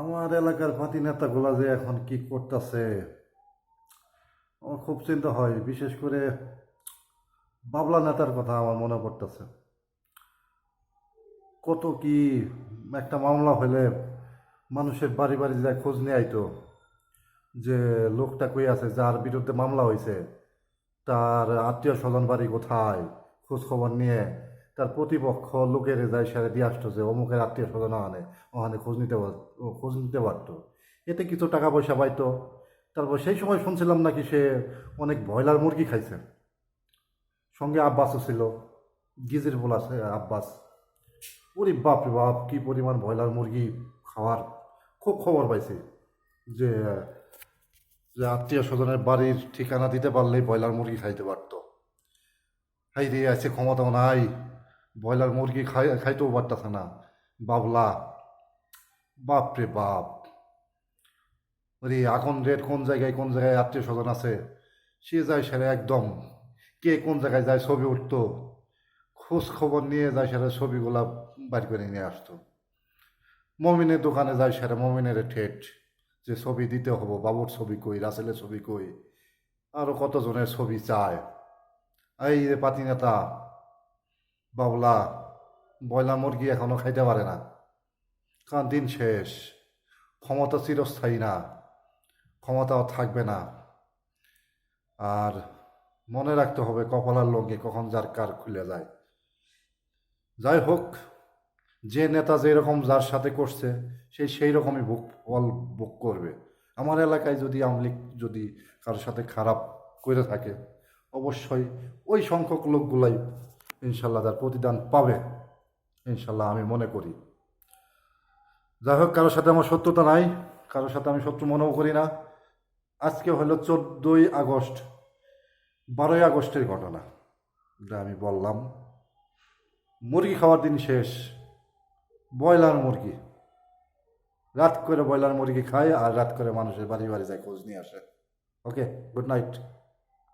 আমার এলাকার পাতি নেতাগুলা যে এখন কি করতেছে, আমার খুব চিন্তা হয়। বিশেষ করে বাবলা নেতার কথা আমার মনে পড়তেছে। কত কি একটা মামলা হলে মানুষের বাড়ি বাড়ি যায় খোঁজ নিয়ে আইতো যে লোকটা কই আছে, যার বিরুদ্ধে মামলা হয়েছে তার আত্মীয় স্বজন বাড়ি কোথায়, খোঁজ খবর নিয়ে তার প্রতিপক্ষ লোকের যায় সেরে দিয়ে আসতো যে অমুকের আত্মীয় স্বজন আনে, ওখানে খোঁজ নিতে খোঁজ নিতে পারতো। এতে কিছু টাকা পয়সা পাইতো। তারপর সেই সময় শুনছিলাম নাকি সে অনেক ব্রয়লার মুরগি খাইছে। সঙ্গে আব্বাসও ছিল, গিজির বল আছে আব্বাস। ওরে বাপ রে বাপ, কী পরিমাণ ব্রয়লার মুরগি খাওয়ার খুব খবর পাইছি। যে যে আত্মীয় স্বজনের বাড়ির ঠিকানা দিতে পারলেই ব্রয়লার মুরগি খাইতে পারতো। হাই রে আছে ক্ষমতাও নাই। ব্রয়লার মুরগি খাই, খাইতেও পারতেছে না। বাবলা, বাপ রে বাপ। রে এখন রেট কোন জায়গায় কোন জায়গায় আত্মীয় স্বজন আছে? সে যায় সেরে একদম। কে কোন জায়গায় যায় ছবি উঠতো? খোঁজ খবর নিয়ে যায় সেরে ছবিগুলা বাড়ি করে নিয়ে আসতো। মমিনের দোকানে যায় সেরে মমিনের ঠেট, যে ছবি দিতে হব, বাবুর ছবি কই, রাসেলের ছবি কই? আরও কতজনের ছবি চায়? এই রে পাতি নেতা বাবলা বয়লা মুরগি এখনও খাইতে পারে না। কারণ দিন শেষ। ক্ষমতা চিরস্থায়ী না। ক্ষমতাও থাকবে না। আর মনে রাখতে হবে কপালার লঙ্গে কখন যার কার খুলে যায়। যাই হোক, যে নেতা যেরকম যার সাথে করছে সেই সেই রকমই বুক ফল বুক করবে। আমার এলাকায় যদি আমলিক যদি কারোর সাথে খারাপ করে থাকে, অবশ্যই ওই সংখ্যক লোকগুলাই ইনশাল্লাহ তার প্রতিদান পাবে, ইনশাল্লাহ আমি মনে করি। যাই হোক, কারোর সাথে আমার সত্যতা নাই, কারোর সাথে আমি শত্রু মনেও করি না। আজকে হলো চোদ্দোই আগস্ট, বারোই আগস্টের ঘটনা, যা আমি বললাম। মুরগি খাওয়ার দিন শেষ, ব্রয়লার মুরগি। রাত করে ব্রয়লার মুরগি খায় আর রাত করে মানুষের বাড়ি বাড়ি যায়, খোঁজ নিয়ে আসে। Okay, good night.